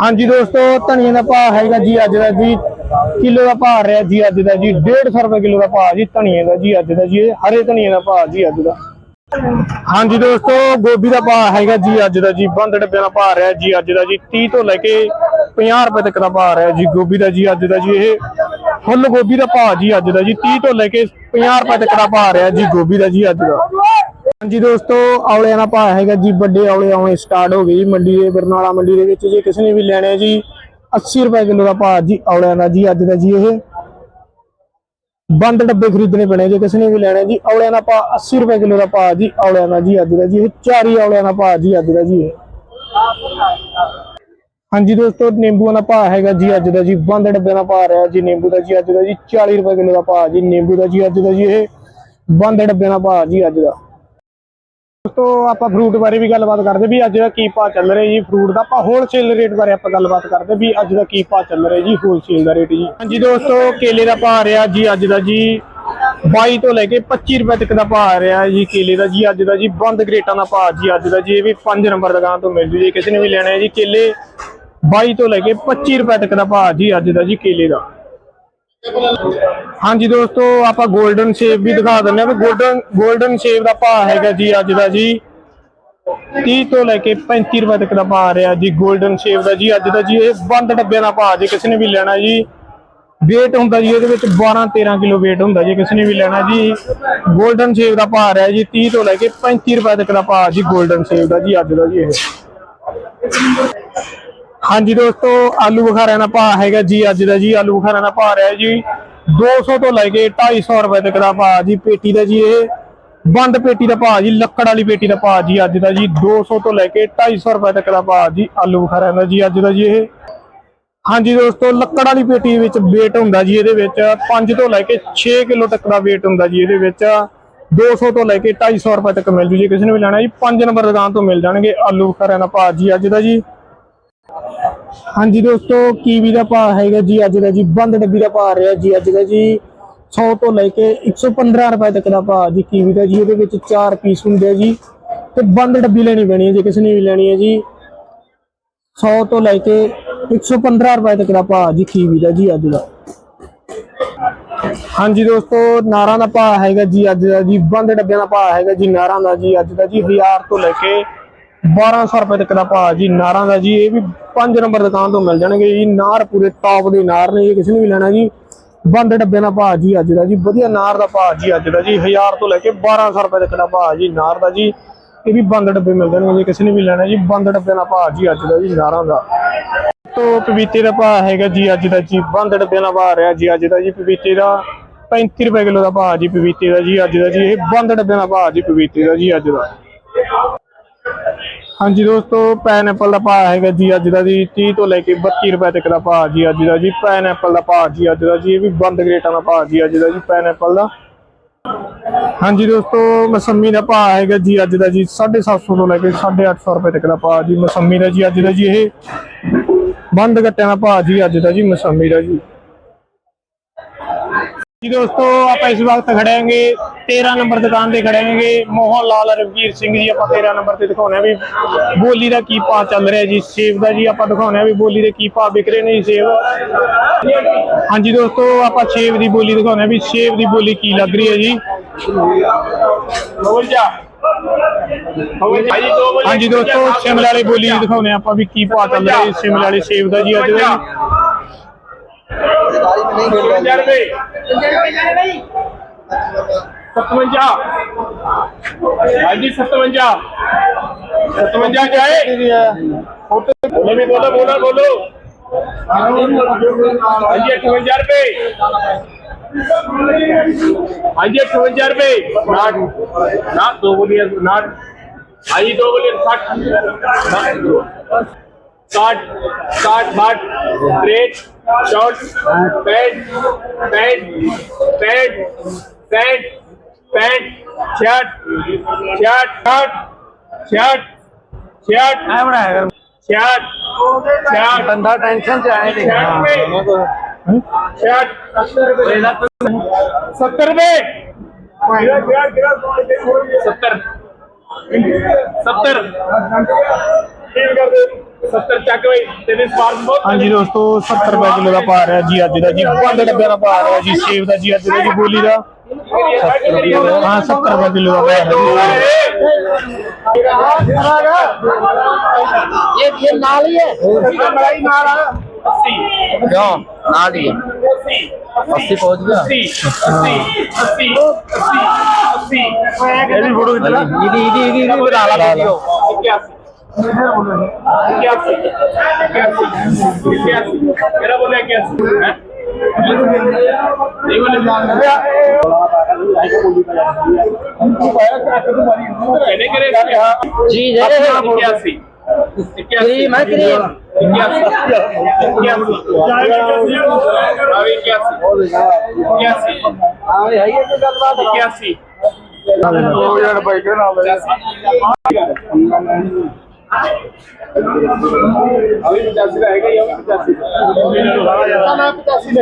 ਹਾਂਜੀ ਦੋਸਤੋ ਧਨੀਆ ਦਾ ਭਾਅ ਹੈਗਾ ਜੀ, ਅੱਜ ਦਾ ਜੀ, ਕਿਲੋ ਦਾ ਭਾਅ ਰਿਹਾ ਜੀ, ਅੱਜ ਦਾ ਜੀ 150 ਰੁਪਏ ਕਿਲੋ ਦਾ ਭਾਅ ਜੀ, ਧਨੀਏ ਦਾ ਜੀ, ਅੱਜ ਦਾ ਜੀ, ਇਹ ਹਰੇ ਧਨੀਆ ਦਾ ਭਾਅ ਜੀ, ਅੱਜ ਦਾ। ਹਾਂਜੀ ਦੋਸਤੋ, ਗੋਭੀ ਦਾ ਭਾਅ ਹੈਗਾ ਜੀ ਅੱਜ ਦਾ ਜੀ, ਬੰਦ ਡੱਬਿਆਂ ਦਾ ਭਾਅ ਰਿਹਾ ਜੀ ਅੱਜ ਦਾ ਜੀ 30 ਤੋਂ ਲੈ ਕੇ 50 ਰੁਪਏ ਤੱਕ ਦਾ ਭਾਅ ਰਿਹਾ ਜੀ ਗੋਭੀ ਦਾ ਜੀ ਅੱਜ ਦਾ ਜੀ, ਇਹ ਫੁੱਲ ਗੋਭੀ ਦਾ ਭਾਅ ਜੀ ਅੱਜ ਦਾ ਜੀ 30 ਤੋਂ ਲੈ ਕੇ 50 ਰੁਪਏ ਤੱਕ ਦਾ ਭਾਅ ਰਿਹਾ ਜੀ ਗੋਭੀ ਦਾ ਜੀ ਅੱਜ ਦਾ। ਹਾਂਜੀ ਦੋਸਤੋ, ਔਲਿਆਂ ਦਾ ਭਾਅ ਹੈਗਾ ਜੀ, ਵੱਡੇ ਔਲੇ ਆਉਣੇ ਸਟਾਰਟ ਹੋ ਗਏ ਜੀ ਮੰਡੀ ਦੇ, ਬਰਨਾਲਾ ਮੰਡੀ ਦੇ ਵਿੱਚ ਜੇ, ਕਿਸੇ ਨੇ ਵੀ ਲੈਣੇ ਜੀ 80 ਰੁਪਏ ਕਿਲੋ ਦਾ ਭਾਅ ਜੀ ਔਲਿਆਂ ਦਾ ਜੀ ਅੱਜ ਦਾ ਜੀ ਇਹ। ਬੰਦ ਡੱਬੇ ਖਰੀਦਣੇ ਪੈਣੇ ਜੇ ਕਿਸੇ ਨੇ ਵੀ ਲੈਣਾ ਜੀ, ਔਲਿਆਂ ਦਾ ਭਾਅ 80 ਰੁਪਏ ਕਿਲੋ ਦਾ ਭਾਅ ਜੀ, ਔਲਿਆਂ ਦਾ ਜੀ, ਅੱਜ ਦਾ ਜੀ, ਇਹ ਚਾਰੀ ਔਲਿਆਂ ਦਾ ਭਾਅ ਜੀ, ਅੱਜ ਦਾ ਜੀ ਇਹ। ਹਾਂਜੀ ਦੋਸਤੋ, ਨਿੰਬੂਆਂ ਦਾ ਭਾਅ ਹੈਗਾ ਜੀ, ਅੱਜ ਦਾ ਜੀ, ਬੰਦ ਡੱਬੇ ਦਾ ਭਾਅ ਰਿਹਾ ਜੀ, ਨਿੰਬੂ ਦਾ ਜੀ, ਅੱਜ ਦਾ ਜੀ 40 ਰੁਪਏ ਕਿਲੋ ਦਾ ਭਾਅ ਜੀ, ਨਿੰਬੂ ਦਾ ਜੀ, ਅੱਜ ਦਾ ਜੀ, ਇਹ ਬੰਦ ਡੱਬੇ ਦਾ ਭਾਅ ਜੀ, ਅੱਜ ਦਾ। ਦੋਸਤੋ ਆਪਾਂ ਫਰੂਟ ਬਾਰੇ ਵੀ ਗੱਲਬਾਤ ਕਰਦੇ ਵੀ ਅੱਜ ਦਾ ਕੀ ਭਾਅ ਚੱਲ ਰਿਹਾ ਜੀ? ਫਰੂਟ ਦਾ ਆਪਾਂ ਹੋਲਸੇਲ ਰੇਟ ਬਾਰੇ ਆਪਾਂ ਗੱਲਬਾਤ ਕਰਦੇ ਵੀ ਅੱਜ ਦਾ ਕੀ ਭਾਅ ਚੱਲ ਰਿਹਾ ਜੀ ਹੋਲਸੇਲ ਦਾ ਰੇਟ ਜੀ। ਹਾਂਜੀ ਦੋਸਤੋ, ਕੇਲੇ ਦਾ ਭਾਅ ਰਿਹਾ ਜੀ ਅੱਜ ਦਾ ਜੀ। 22 ਤੋਂ ਲੈ ਕੇ 25 ਰੁਪਏ ਤੱਕ ਦਾ ਭਾਅ ਰਿਹਾ ਜੀ ਕੇਲੇ ਦਾ ਜੀ, ਅੱਜ ਦਾ ਜੀ ਬੰਦ ਗ੍ਰੇਟਾਂ ਦਾ ਭਾਅ ਜੀ, ਅੱਜ ਦਾ ਜੀ ਇਹ ਵੀ 5 ਨੰਬਰ ਦੁਕਾਨ ਤੋਂ ਮਿਲ ਜੂ ਜੀ, ਕਿਸੇ ਨੇ ਵੀ ਲੈਣਾ ਹੈ ਜੀ ਕੇਲੇ। 22 ਤੋਂ ਲੈ ਕੇ 25 ਰੁਪਏ ਤੱਕ ਦਾ ਭਾਅ ਜੀ ਅੱਜ ਦਾ ਜੀ ਕੇਲੇ ਦਾ। ਹਾਂਜੀ ਦੋਸਤੋ, ਆਪਾਂ 골ਡਨ ਸ਼ੇਪ ਵੀ ਦਿਖਾ ਦਿੰਨੇ ਆ ਵੀ 골ਡਨ 골ਡਨ ਸ਼ੇਪ ਦਾ ਭਾਅ ਹੈਗਾ ਜੀ ਅੱਜ ਦਾ ਜੀ। 30 ਤੋਂ ਲੈ ਕੇ 35 ਰੁਪਏ ਤੱਕ ਦਾ ਭਾਅ ਆ ਰਿਹਾ ਜੀ 골ਡਨ ਸ਼ੇਪ ਦਾ ਜੀ। ਅੱਜ ਦਾ ਜੀ ਇਹ ਬੰਦ ਡੱਬਿਆਂ ਦਾ ਭਾਅ ਜੇ ਕਿਸੇ ਨੇ ਵੀ ਲੈਣਾ ਜੀ। weight ਹੁੰਦਾ ਜੀ, ਇਹਦੇ ਵਿੱਚ 12 13 ਕਿਲੋ weight ਹੁੰਦਾ ਜੀ ਕਿਸੇ ਨੇ ਵੀ ਲੈਣਾ ਜੀ। 골ਡਨ ਸ਼ੇਪ ਦਾ ਭਾਅ ਆ ਰਿਹਾ ਜੀ 30 ਤੋਂ ਲੈ ਕੇ 35 ਰੁਪਏ ਤੱਕ ਦਾ ਭਾਅ ਜੀ 골ਡਨ ਸ਼ੇਪ ਦਾ ਜੀ ਅੱਜ ਦਾ ਜੀ ਇਹ। ਹਾਂਜੀ ਦੋਸਤੋ, ਆਲੂ ਬੁਖਾਰਿਆਂ ਦਾ ਭਾਅ ਹੈਗਾ ਜੀ, ਅੱਜ ਦਾ ਜੀ ਆਲੂ ਬੁਖਾਰਿਆਂ ਦਾ ਭਾਅ ਰਿਹਾ ਜੀ। 200 ਤੋਂ ਲੈ ਕੇ 250 ਰੁਪਏ ਤੱਕ ਦਾ ਭਾਅ ਜੀ, ਪੇਟੀ ਦਾ ਜੀ ਇਹ। ਬੰਦ ਪੇਟੀ ਦਾ ਭਾਅ ਜੀ, ਲੱਕੜ ਵਾਲੀ ਪੇਟੀ ਦਾ ਭਾਅ ਜੀ, ਅੱਜ ਦਾ ਜੀ 200 ਤੋਂ ਲੈ ਕੇ 250 ਰੁਪਏ ਤੱਕ ਦਾ ਭਾਅ ਜੀ, ਆਲੂ ਬੁਖਾਰਿਆਂ ਦਾ ਜੀ, ਅੱਜ ਦਾ ਜੀ ਇਹ। ਹਾਂਜੀ ਦੋਸਤੋ, ਲੱਕੜ ਵਾਲੀ ਪੇਟੀ ਵਿੱਚ weight ਹੁੰਦਾ ਜੀ ਇਹਦੇ ਵਿੱਚ 5 ਤੋਂ ਲੈ ਕੇ 6 ਕਿਲੋ ਤੱਕ ਦਾ weight ਹੁੰਦਾ ਜੀ ਇਹਦੇ ਵਿੱਚ। 200 ਤੋਂ ਲੈ ਕੇ 250 ਰੁਪਏ ਤੱਕ ਮਿਲ ਜੂ ਜੀ, ਕਿਸੇ ਨੇ ਵੀ ਲੈਣਾ ਜੀ 5 ਨੰਬਰ ਦੁਕਾਨ ਤੋਂ ਮਿਲ ਜਾਣਗੇ ਆਲੂ ਬੁਖਾਰਿਆਂ ਦਾ ਭਾਅ ਜੀ, ਅੱਜ ਦਾ ਜੀ। ਹਾਂਜੀ ਦੋਸਤੋ, ਕੀਵੀ ਦਾ ਭਾਅ ਹੈਗਾ ਜੀ, ਅੱਜ ਦਾ ਜੀ, ਬੰਦ ਡੱਬੀ ਦਾ ਭਾਅ ਰਿਹਾ ਜੀ, ਅੱਜ ਦਾ ਜੀ 100 ਤੋਂ ਲੈ ਕੇ 115 ਰੁਪਏ ਤੱਕ ਦਾ ਭਾਅ ਜੀ, ਕੀਵੀ ਦਾ ਜੀ ਇਹਦੇ ਵਿੱਚ 4 ਪੀਸ ਹੁੰਦੇ ਆ ਜੀ, ਤੇ ਬੰਦ ਡੱਬੀ ਲੈਣੀ ਪੈਣੀ ਹੈ ਜੇ, ਕਿਸੇ ਨੇ ਵੀ ਲੈਣੀ ਹੈ ਜੀ। 100 ਤੋਂ ਲੈ ਕੇ 115 ਰੁਪਏ ਤੱਕ ਦਾ ਭਾਅ ਜੀ, ਕੀਵੀ ਦਾ ਜੀ, ਅੱਜ ਦਾ। ਹਾਂਜੀ ਦੋਸਤੋ, ਨਾਰਾਂ ਦਾ ਭਾਅ ਹੈਗਾ ਜੀ, ਅੱਜ ਦਾ ਜੀ, ਬੰਦ ਡੱਬਿਆਂ ਦਾ ਭਾਅ ਹੈਗਾ ਜੀ, ਨਾਰਾਂ ਦਾ ਜੀ, ਅੱਜ ਦਾ ਜੀ 1000 ਤੋਂ ਲੈ ਕੇ 1200 ਰੁਪਏ ਤੱਕ ਦਾ ਭਾਅ ਜੀ, ਨਾਰਾਂ ਦਾ ਜੀ, ਇਹ ਵੀ 5 ਨੰਬਰ ਦੁਕਾਨ ਤੋਂ ਮਿਲ ਜਾਣਗੇ ਜੀ। ਨਾਰ ਪੂਰੇ ਟੌਪ ਦੇ ਨਾਰ ਨੇ ਇਹ ਕਿਸੇ ਨੇ ਵੀ ਲੈਣਾ ਜੀ। ਬੰਦ ਡੱਬਿਆਂ ਦਾ ਭਾਅ ਜੀ, ਅੱਜ ਦਾ ਜੀ, ਵਧੀਆ ਨਾਰ ਦਾ ਭਾਅ ਜੀ, ਅੱਜ ਦਾ ਜੀ 1000 ਤੋਂ ਲੈ ਕੇ 1200 ਰੁਪਏ ਤੱਕ ਦਾ ਭਾਅ ਜੀ, ਨਾਰ ਦਾ ਜੀ। ਇਹ ਵੀ ਬੰਦ ਡੱਬੇ ਮਿਲ ਜਾਣਗੇ ਜੀ, ਕਿਸੇ ਨੇ ਵੀ ਲੈਣਾ ਜੀ ਬੰਦ ਡੱਬਿਆਂ ਦਾ ਭਾਅ ਜੀ, ਅੱਜ ਦਾ ਜੀ, ਨਾਰਾਂ ਦਾ। ਤੋਂ ਪਪੀਤੇ ਦਾ ਭਾਅ ਹੈਗਾ ਜੀ, ਅੱਜ ਦਾ ਜੀ ਬੰਦ ਡੱਬਿਆਂ ਦਾ ਭਾਅ ਰਿਹਾ ਜੀ, ਅੱਜ ਦਾ ਜੀ ਪਪੀਤੇ ਦਾ 35 ਰੁਪਏ ਕਿਲੋ ਦਾ ਭਾਅ ਜੀ ਪਪੀਤੇ ਦਾ ਜੀ, ਅੱਜ ਦਾ ਜੀ, ਇਹ ਬੰਦ ਡੱਬਿਆਂ ਦਾ ਭਾਅ ਜੀ ਪਪੀਤੇ ਦਾ ਜੀ, ਅੱਜ ਦਾ। ਹਾਂਜੀ ਦੋਸਤੋ ਪਾਈਨਐਪਲ ਦਾ ਭਾਅ ਹੈਗਾ ਜੀ ਅੱਜ ਦਾ ਜੀ 30 ਤੋਂ ਲੈ ਕੇ 32 ਰੁਪਏ ਤੱਕ ਦਾ ਭਾਅ ਜੀ ਅੱਜ ਦਾ ਜੀ ਪਾਈਨਐਪਲ ਦਾ ਭਾਅ ਜੀ ਅੱਜ ਦਾ ਜੀ, ਇਹ ਵੀ ਬੰਦ ਗ੍ਰੇਟਾਂ ਦਾ ਭਾਅ ਜੀ ਅੱਜ ਦਾ ਜੀ ਪਾਈਨਐਪਲ ਦਾ। ਹਾਂਜੀ ਦੋਸਤੋ, ਮਸੰਮੀ ਦਾ ਭਾਅ ਹੈਗਾ ਜੀ ਅੱਜ ਦਾ ਜੀ 750 ਤੋਂ ਲੈ ਕੇ 850 ਰੁਪਏ ਤੱਕ ਦਾ ਭਾਅ ਜੀ, ਮਸੰਮੀ ਦਾ ਜੀ ਅੱਜ ਦਾ ਜੀ, ਇਹ ਬੰਦ ਗੱਟਿਆਂ ਦਾ ਭਾਅ ਜੀ ਅੱਜ ਦਾ ਜੀ, ਮਸੰਮੀ ਦਾ ਜੀ। ਜੀ ਦੋਸਤੋ ਆਪਾਂ ਇਸ ਵਕਤ ਖੜਾਂਗੇ 13 ਨੰਬਰ ਦੁਕਾਨ ਤੇ ਖੜਾਂਗੇ ਮੋਹਨ ਲਾਲ ਰਵੀਰ ਸਿੰਘ ਜੀ ਆਪਾਂ 13 ਨੰਬਰ ਤੇ ਦਿਖਾਉਣੇ ਵੀ ਬੋਲੀ ਦਾ ਕੀ ਭਾਅ ਚੱਲ ਰਿਹਾ ਜੀ। ਸੇਬ ਦਾ ਜੀ ਆਪਾਂ ਦਿਖਾਉਣੇ ਵੀ ਬੋਲੀ ਦੇ ਕੀ ਭਾਅ ਵਿਕ ਰਹੇ ਨੇ ਜੀ ਸੇਬ। ਹਾਂਜੀ ਦੋਸਤੋ ਆਪਾਂ ਸੇਬ ਦੀ ਬੋਲੀ ਦਿਖਾਉਣੇ ਵੀ ਸੇਬ ਦੀ ਬੋਲੀ ਕੀ ਲੱਗ ਰਹੀ ਹੈ ਜੀ। ਹਾਂਜੀ ਦੋਸਤੋ ਸ਼ਿਮਲੇ ਵਾਲੀ ਬੋਲੀ ਦਿਖਾਉਣੇ ਆਪਾਂ ਵੀ ਕੀ ਭਾਅ ਚੱਲ ਰਿਹਾ ਜੀ ਸ਼ਿਮਲੇ ਵਾਲੇ ਸੇਬ ਦਾ ਜੀ ਅੱਜ ਦਾ ਜੀ सतवंजा हाजी सतवंजा सतवंजा क्या है बोलो भी बोलो बोलो बोलो हाजी अठवंजा रुपए हाजी अठवंजा रुपए नाट नाट दो बोलिए नाट हाजी दो बोलिए साठ शॉर्ट शॉर्ट बाट trade short pant pant pant pant pant shirt shirt shirt shirt shirt shirt shirt बंदा टेंशन से आए थे शर्ट सत्तर रुपये सत्तर। सत्तर। रुपए सत्तर सत्तर सत्तर ਚੱਕ ਬਈ ਤੇਰੇ ਸਵਾਰ ਬਹੁਤ ਹਾਂਜੀ ਦੋਸਤੋ 70 ਰੁਪਏ ਕਿਲੋ ਦਾ ਭਾਅ ਰਿਹਾ ਜੀ ਅੱਜ ਦਾ ਜੀ ਬੰਦ ਡੱਬਿਆਂ ਦਾ ਭਾਅ ਰਿਹਾ ਜੀ ਸੇਬ ਦਾ ਜੀ ਅੱਜ ਦਾ ਜੀ ਬੋਲੀ ਦਾ ਹਾਂ 70 ਰੁਪਏ ਕਿਲੋ ਦਾ ਭਾਅ ਰਿਹਾ ਜੀ ये ये नाल ही है ਮਲਾਈ ਨਾਲ 80 क्यों नाल ही है 80 अस्सी पहुंच गया 80 80 80 ਇਹ ਵੀ ਫੋਟੋ ਖਿੱਚ ਲਾ इधी इधी इधी इधी बना ला वीडियो मेरा बोला है क्या जी इक्यासी क्रीम है। क्रीम इक्यासी। इक्यासी। अभी पचासी रहेगा ये भी पचासी पचासी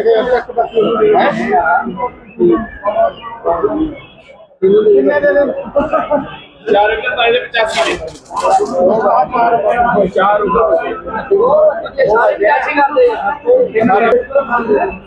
चार रुपये पहले पचासी ने चार सारा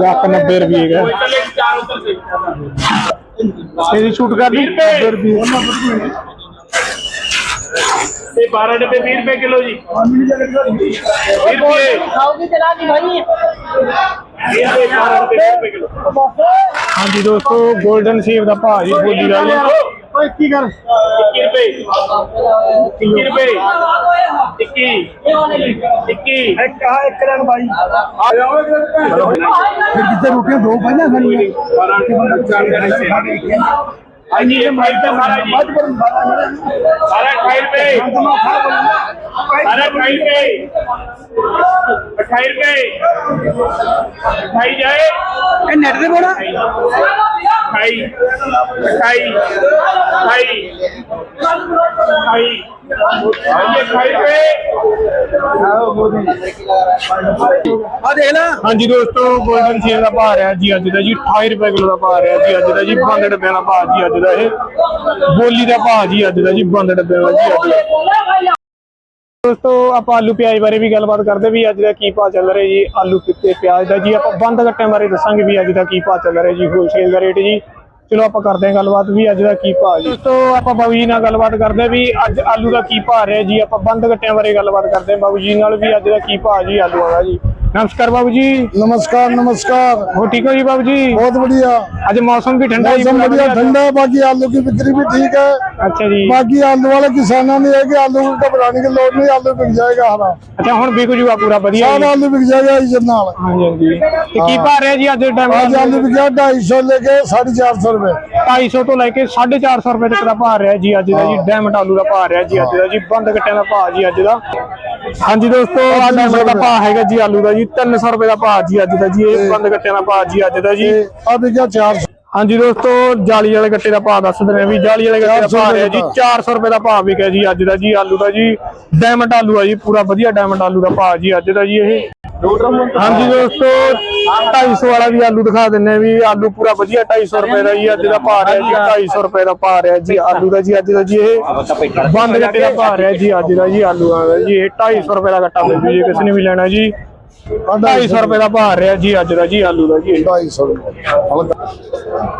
लाख नब्बे। रुपये का तेरी छूट कर दी। नब्बे रुपये बारह नब्बे बीस रुपए किलो जी। बीस रुपए हाँ जी दोस्तों गोल्डन सेब का भाजी बोली रहा 21 ਕਰ। 21 ਰੁਪਏ। 21 ਰੁਪਏ। 21 21 ਇੱਕ ਆ ਇੱਕ ਰੰਗ ਬਾਈ। ਆ ਜਾਓ ਜਿੱਥੇ ਰੋਟੀਆਂ ਦੋ ਪਾਈਆਂ ਸਾਨੂੰ 12 ਚਾਰ ਕਰੇ ਸੇ आज ये फाइल पे सारा मत पर सारा फाइल पे सारा फाइल पे फाइल पे भाई जाए ए नेट पे बोला भाई भाई भाई भाई ये फाइल पे ਆ ਦੇਖ ਲੈ ਹਾਂਜੀ ਦੋਸਤੋ ਗੋਲਡਨ ਸੀਲ ਦਾ ਭਾਅ ਰਿਹਾ ਜੀ ਅੱਜ ਦਾ ਜੀ 28 ਰੁਪਏ ਕਿਲੋ ਦਾ ਭਾਅ ਰਿਹਾ ਜੀ ਅੱਜ ਦਾ ਜੀ 92 ਰੁਪਏ ਦਾ ਭਾਅ ਜੀ ਅੱਜ ਦਾ ਇਹ ਬੋਲੀ ਦਾ ਭਾਅ ਜੀ ਅੱਜ ਦਾ ਜੀ, ਬੰਦ ਡੱਬਿਆਂ ਦਾ ਜੀ ਅੱਜ ਦਾ। ਦੋਸਤੋ, ਆਪਾਂ ਆਲੂ ਪਿਆਜ਼ ਬਾਰੇ ਵੀ ਗੱਲਬਾਤ ਕਰਦੇ ਵੀ ਅੱਜ ਦਾ ਕੀ ਭਾਅ ਚੱਲ ਰਿਹਾ ਜੀ, ਆਲੂ ਤੇ ਪਿਆਜ਼ ਦਾ ਜੀ। ਆਪਾਂ ਬੰਦ ਗੱਟਿਆਂ ਬਾਰੇ ਦੱਸਾਂਗੇ ਵੀ ਅੱਜ ਦਾ ਕੀ ਭਾਅ ਚੱਲ ਰਿਹਾ ਜੀ, ਹੋਲਸੇਲ ਦਾ ਰੇਟ ਜੀ। ਚਲੋ, ਆਪਾਂ ਕਰਦੇ ਹਾਂ ਗੱਲਬਾਤ ਵੀ ਅੱਜ ਦਾ ਕੀ ਭਾਅ ਜੀ। ਦੋਸਤੋ, ਆਪਾਂ ਬਾਬੂ ਜੀ ਨਾਲ ਗੱਲਬਾਤ ਕਰਦੇ ਹਾਂ ਵੀ ਅੱਜ ਆਲੂ ਦਾ ਕੀ ਭਾਅ ਰਿਹਾ ਜੀ। ਆਪਾਂ ਬੰਦ ਗੱਟਿਆਂ ਬਾਰੇ ਗੱਲਬਾਤ ਕਰਦੇ ਹਾਂ ਬਾਬੂ ਜੀ ਨਾਲ ਵੀ ਅੱਜ ਦਾ ਕੀ ਭਾਅ ਜੀ ਆਲੂਆਂ ਦਾ ਜੀ। ਨਮਸਕਾਰ ਬਾਬੂ ਜੀ नमस्कार नमस्कार ਹੋ ਠੀਕ ਹੋ ਜੀ ਬਾਬੂ ਜੀ बहुत बढ़िया ਅੱਜ ਮੌਸਮ ਵੀ ਠੰਡਾ ਜੀ मौसम ਪੂਰਾ बढ़िया ਵਧੀਆ। ठंडा है बाकी आलू की बिक्री भी ठीक है ਅੱਛਾ ਜੀ बाकी आलू वाले किसानों ने है कि आलू को घबराने की लोड़ नहीं आलू बिक जाएगा हरा ਅੱਛਾ ਹੁਣ ਵਿਕ ਜੂਗਾ ਪੂਰਾ ਵਧੀਆ सारा ਜੀ। आलू बिक जाएगा इस नाल ਹਾਂਜੀ ਹਾਂਜੀ ਤੇ ਕੀ ਭਾਅ ਰਿਹਾ ਜੀ ਅੱਜ ਦੇ आज ਟਾਈਮ आलू बिक गया ढाई सौ लेके साढ़े चार सौ रुपए 250 ਤੋਂ ਲੈ ਕੇ 450 ਰੁਪਏ ਤੱਕ ਦਾ ਭਾਅ ਰਿਹਾ ਜੀ ਅੱਜ ਦਾ ਜੀ ਡਾਇਮੰਡ ਆਲੂ ਦਾ ਭਾਅ ਰਿਹਾ ਜੀ ਅੱਜ ਦਾ ਜੀ ਬੰਦ ਗੱਟਿਆਂ ਦਾ ਭਾਅ ਜੀ ਅੱਜ ਦਾ ਹਾਂਜੀ ਦੋਸਤੋ ਆ ਡਾਇਮੰਡ ਦਾ ਭਾਅ ਹੈਗਾ ਜੀ ਆਲੂ ਦਾ ਜੀ 300 ਰੁਪਏ ਦਾ ਭਾਅ ਜੀ ਅੱਜ ਦਾ ਜੀ ਇਹ ਬੰਦ ਗੱਟਿਆਂ ਦਾ ਭਾਅ ਜੀ ਅੱਜ ਦਾ ਜੀ। ਆ ਦੇਖਿਆ 400 ਹਾਂਜੀ ਦੋਸਤੋ ਜਾਲੀ ਵਾਲੇ ਗੱਟੇ ਦਾ ਭਾਅ ਦੱਸ ਦਿੰਦੇ ਆ ਵੀ ਜਾਲੀ ਵਾਲੇ ਗੱਟੇ ਦਾ ਭਾਅ ਰਿਹਾ ਜੀ 400 ਰੁਪਏ ਦਾ ਭਾਅ ਵਿਕਿਆ ਜੀ ਅੱਜ ਦਾ ਜੀ ਆਲੂ ਦਾ ਜੀ ਡਾਇਮੰਡ ਆਲੂ ਆ ਜੀ ਪੂਰਾ ਵਧੀਆ ਡਾਇਮੰਡ ਆਲੂ ਦਾ ਭਾਅ ਜੀ ਅੱਜ ਦਾ ਜੀ ਇਹ। ਹਾਂਜੀ ਦੋਸਤੋ 250 ਵਾਲਾ ਵੀ ਆਲੂ ਦਿਖਾ ਦਿੰਨੇ ਆ ਵੀ ਆਲੂ ਪੂਰਾ ਵਧੀਆ 250 ਰੁਪਏ ਦਾ ਜੀ ਅੱਜ ਦਾ ਭਾਅ ਰਿਹਾ ਜੀ 250 ਰੁਪਏ ਦਾ ਭਾਅ ਰਿਹਾ ਜੀ ਆਲੂ ਦਾ ਜੀ ਅੱਜ ਦਾ ਜੀ ਇਹ। ਬੰਦ ਗੱਟੇ ਦਾ ਭਾਅ ਰਿਹਾ ਜੀ ਅੱਜ ਦਾ ਜੀ ਆਲੂ ਆ ਜੀ ਇਹ 250 ਰੁਪਏ ਦਾ ਕੱਟਾ ਮਿਲ ਜੀ ਜੇ ਕਿਸੇ ਨੇ ਵੀ ਲੈਣਾ ਜੀ। ਦਾ ਭਾਅ ਰਿਹਾ ਜੀ ਅੱਜ ਦਾ ਜੀ ਆਲੂ ਦਾ ਜੀ 250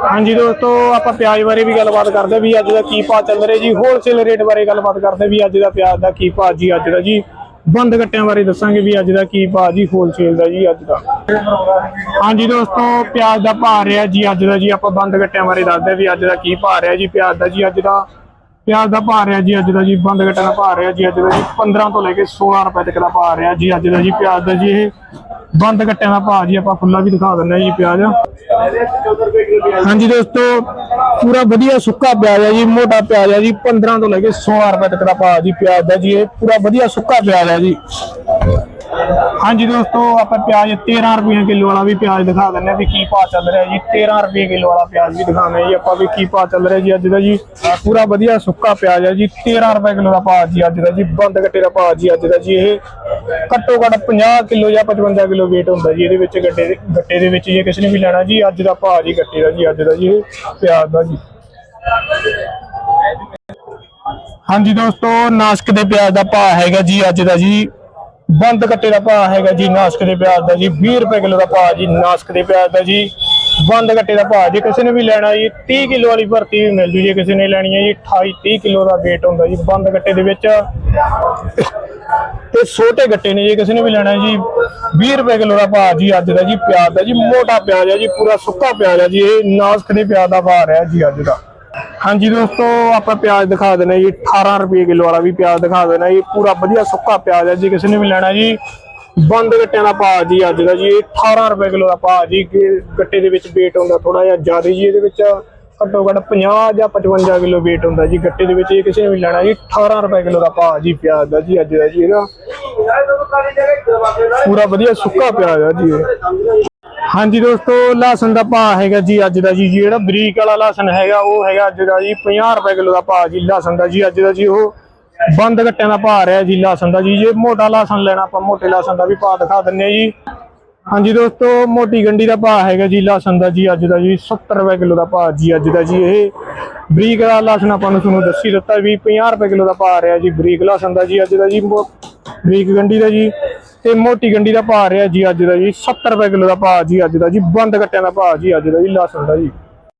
ਹਾਂਜੀ ਦੋਸਤੋ ਆਪਾਂ ਪਿਆਜ਼ ਬਾਰੇ ਵੀ ਗੱਲਬਾਤ ਕਰਦੇ ਵੀ ਅੱਜ ਦਾ ਕੀ ਭਾਅ ਚੱਲ ਰਿਹਾ ਜੀ ਹੋਲਸੇਲ ਰੇਟ ਬਾਰੇ ਗੱਲਬਾਤ ਕਰਦੇ ਵੀ ਅੱਜ ਦਾ ਪਿਆਜ਼ ਦਾ ਕੀ ਭਾਅ ਜੀ ਅੱਜ ਦਾ ਜੀ। ਬੰਦ ਗੱਟਿਆਂ ਬਾਰੇ ਦੱਸਾਂਗੇ ਵੀ ਅੱਜ ਦਾ ਕੀ ਭਾਅ ਜੀ ਹੋਲਸੇਲ ਦਾ ਜੀ ਅੱਜ ਦਾ। ਹਾਂਜੀ ਦੋਸਤੋ ਪਿਆਜ਼ ਦਾ ਭਾਅ ਰਿਹਾ ਜੀ ਅੱਜ ਦਾ ਜੀ ਆਪਾਂ ਬੰਦ ਗੱਟਿਆਂ ਬਾਰੇ ਦੱਸਦੇ ਵੀ ਅੱਜ ਦਾ ਕੀ ਭਾਅ ਰਿਹਾ ਜੀ ਪਿਆਜ਼ ਦਾ ਜੀ ਅੱਜ ਦਾ ਪਿਆਜ਼ ਦਾ ਭਾਅ ਰਿਹਾ ਜੀ ਅੱਜ ਦਾ ਜੀ, ਬੰਦ ਗੱਟਿਆਂ ਦਾ ਭਾਅ ਰਿਹਾ ਜੀ ਅੱਜ ਦਾ ਜੀ 15 ਤੋਂ ਲੈ ਕੇ 16 ਰੁਪਏ ਤੱਕ ਦਾ ਭਾਅ ਰਿਹਾ ਜੀ ਅੱਜ ਦਾ ਜੀ ਪਿਆਜ਼ ਦਾ ਜੀ ਇਹ। ਬੰਦ ਗੱਟਿਆਂ ਦਾ ਭਾਅ ਜੀ ਆਪਾਂ ਫੁੱਲਾ ਵੀ ਦਿਖਾ ਦਿੰਦੇ ਹਾਂ ਜੀ ਪਿਆਜ਼। ਹਾਂਜੀ ਦੋਸਤੋ, ਪੂਰਾ ਵਧੀਆ ਸੁੱਕਾ ਪਿਆਜ਼ ਹੈ ਜੀ, ਮੋਟਾ ਪਿਆਜ਼ ਆ ਜੀ 15 ਤੋਂ ਲੈ ਕੇ 16 ਰੁਪਏ ਤੱਕ ਦਾ ਭਾਅ ਜੀ ਪਿਆਜ਼ ਦਾ ਜੀ, ਇਹ ਪੂਰਾ ਵਧੀਆ ਸੁੱਕਾ ਪਿਆਜ਼ ਆ ਜੀ। ਹਾਂਜੀ ਦੋਸਤੋ, ਆਪਾਂ ਪਿਆਜ਼ 13 ਰੁਪਏ ਕਿਲੋ ਵਾਲਾ ਵੀ ਪਿਆਜ਼ ਦਿਖਾ ਦਿੰਦੇ ਹਾਂ ਵੀ ਕੀ ਭਾਅ ਚੱਲ ਰਿਹਾ ਜੀ। 13 ਰੁਪਏ ਕਿਲੋ ਵਾਲਾ ਪਿਆਜ਼ ਵੀ ਦਿਖਾਉਂਦੇ ਜੀ, ਆਪਾਂ ਵੀ ਕੀ ਭਾਅ ਚੱਲ ਰਿਹਾ ਜੀ। ਅੱਜ ਦਾ ਜੀ ਪੂਰਾ ਵਧੀਆ ਸੁੱਕਾ ਪਿਆਜ਼ ਹੈ ਜੀ 13 ਰੁਪਏ ਕਿਲੋ ਦਾ ਭਾਅ ਜੀ ਅੱਜ ਦਾ ਜੀ, ਬੰਦ ਗੱਟੇ ਦਾ ਭਾਅ ਜੀ ਅੱਜ ਦਾ ਜੀ। ਇਹ ਘੱਟੋ ਘੱਟ 50 ਕਿਲੋ ਜਾਂ 55 ਕਿਲੋ weight ਹੁੰਦਾ ਜੀ ਇਹਦੇ ਵਿੱਚ ਗੱਟੇ ਦੇ ਗੱਟੇ ਦੇ ਵਿੱਚ ਜੇ ਕਿਸੇ ਨੇ ਵੀ ਲੈਣਾ ਜੀ, ਅੱਜ ਦਾ ਭਾਅ ਜੀ ਗੱਟੇ ਦਾ ਜੀ, ਅੱਜ ਦਾ ਜੀ ਇਹ ਪਿਆਜ਼ ਦਾ ਜੀ। ਹਾਂਜੀ ਦੋਸਤੋ, ਨਾਸਕ ਦੇ ਪਿਆਜ਼ ਦਾ ਭਾਅ ਹੈਗਾ ਜੀ ਅੱਜ ਦਾ ਜੀ ਬੰਦ ਕੱਟੇ ਦਾ ਭਾਅ ਹੈਗਾ ਜੀ, ਨਾਸਕ ਦੇ ਪਿਆਜ਼ ਦਾ ਜੀ 20 ਰੁਪਏ ਕਿਲੋ ਦਾ ਭਾਅ ਜੀ, ਨਾਸਕ ਦੇ ਪਿਆਜ਼ ਦਾ ਜੀ। ਬੰਦ ਕੱਟੇ ਦਾ ਭਾਅ, ਜੇ ਕਿਸੇ ਨੇ ਵੀ ਲੈਣਾ ਜੀ 30 ਕਿਲੋ ਵਾਲੀ ਭਰਤੀ ਵੀ ਮਿਲ ਜੂ, ਜੇ ਕਿਸੇ ਨੇ ਲੈਣੀ ਹੈ ਜੀ 28 30 ਕਿਲੋ ਦਾ weight ਹੁੰਦਾ ਜੀ, ਬੰਦ ਕੱਟੇ ਦੇ ਵਿੱਚ। ਤੇ ਛੋਟੇ ਗੱਟੇ ਨੇ, ਜੇ ਕਿਸੇ ਨੇ ਵੀ ਲੈਣਾ ਜੀ 20 ਰੁਪਏ ਕਿਲੋ ਦਾ ਭਾਅ ਜੀ, ਅੱਜ ਦਾ ਜੀ, ਪਿਆਜ਼ ਦਾ ਜੀ, ਮੋਟਾ ਪਿਆਜ਼ ਹੈ ਜੀ, ਪੂਰਾ ਸੁੱਕਾ ਪਿਆਜ਼ ਹੈ ਜੀ, ਇਹ ਨਾਸਕ ਦੇ ਪਿਆਜ਼ ਦਾ ਭਾਅ ਰਿਹਾ ਜੀ ਅੱਜ ਦਾ। ਹਾਂਜੀ ਦੋਸਤੋ, ਆਪਾਂ ਪਿਆਜ਼ ਦਿਖਾ ਦਿੰਦੇ ਜੀ। 18 ਰੁਪਏ ਕਿਲੋ ਵਾਲਾ ਵੀ ਪਿਆਜ਼ ਦਿਖਾ ਦੇਣਾ ਜੀ। ਪੂਰਾ ਵਧੀਆ ਸੁੱਕਾ ਪਿਆਜ਼ ਹੈ ਜੀ, ਕਿਸੇ ਨੇ ਵੀ ਲੈਣਾ ਜੀ। ਬੰਦ ਗੱਟਿਆਂ ਦਾ ਭਾਅ ਜੀ ਅੱਜ ਦਾ ਜੀ 18 ਰੁਪਏ ਕਿਲੋ ਦਾ ਭਾਅ ਜੀ। ਗੱਟੇ ਦੇ ਵਿੱਚ weight ਹੁੰਦਾ ਥੋੜਾ ਜਿਹਾ ਜ਼ਿਆਦਾ ਜੀ, ਇਹਦੇ ਵਿੱਚ ਘੱਟੋ ਘੱਟ 50 ਜਾਂ 55 ਕਿਲੋ weight ਹੁੰਦਾ ਜੀ। ਗੱਟੇ ਦੇ ਵਿੱਚ ਇਹ ਕਿਸੇ ਨੇ ਵੀ ਲੈਣਾ ਜੀ 18 ਰੁਪਏ ਕਿਲੋ ਦਾ ਭਾਅ ਜੀ ਪਿਆਜ਼ ਦਾ ਜੀ ਅੱਜ ਦਾ ਜੀ ਇਹਦਾ। ਪੂਰਾ ਵਧੀਆ ਸੁੱਕਾ ਪਿਆਜ਼ ਆ ਜੀ ਹਾਂਜੀ ਦੋਸਤੋ ਲਸਣ ਦਾ ਭਾਅ ਹੈਗਾ ਜੀ ਅੱਜ ਦਾ ਜੀ, ਜਿਹੜਾ ਬਰੀਕ ਵਾਲਾ ਲਸਣ ਹੈਗਾ, ਉਹ ਹੈਗਾ ਅੱਜ ਦਾ ਜੀ 50 ਰੁਪਏ ਕਿਲੋ ਦਾ ਭਾਅ ਜੀ ਲਸਣ ਦਾ ਜੀ, ਅੱਜ ਦਾ ਜੀ ਉਹ ਬੰਦ ਗੱਟਿਆਂ ਦਾ ਭਾਅ ਰਿਹਾ ਜੀ ਲਸਣ ਦਾ ਜੀ। ਜੇ ਮੋਟਾ ਲਸਣ ਲੈਣਾ, ਆਪਾਂ ਮੋਟੇ ਲਸਣ ਦਾ ਵੀ ਭਾਅ ਦਿਖਾ ਦਿੰਨੇ ਆ ਜੀ। ਹਾਂਜੀ ਦੋਸਤੋ, ਮੋਟੀ ਗੰਡੀ ਦਾ ਭਾਅ ਹੈਗਾ ਜੀ ਲਸਣ ਦਾ ਜੀ, ਅੱਜ ਦਾ ਜੀ 70 ਰੁਪਏ ਕਿਲੋ ਦਾ ਭਾਅ ਜੀ, ਅੱਜ ਦਾ ਜੀ। ਇਹ ਬਰੀਕ ਵਾਲਾ ਲਸਣ ਆਪਾਂ ਨੂੰ ਤੁਹਾਨੂੰ ਦੱਸੀ ਦਿੱਤਾ ਵੀ 50 ਰੁਪਏ ਕਿਲੋ ਦਾ ਭਾਅ ਰਿਹਾ ਜੀ, ਬਰੀਕ ਲਸਣ ਦਾ ਜੀ, ਅੱਜ ਦਾ ਜੀ ਬਰੀਕ ਗੰਡੀ ਦਾ ਜੀ। ਤੇ ਮੋਟੀ ਗੰਡੀ ਦਾ ਭਾਅ ਰਿਹਾ ਜੀ ਅੱਜ ਦਾ ਜੀ 70 ਰੁਪਏ ਕਿਲੋ ਦਾ ਭਾਅ ਜੀ ਅੱਜ ਦਾ ਜੀ, ਬੰਦ ਕੱਟਿਆਂ ਦਾ ਭਾਅ ਜੀ ਅੱਜ ਦਾ ਜੀ ਲਸਣ ਦਾ ਜੀ।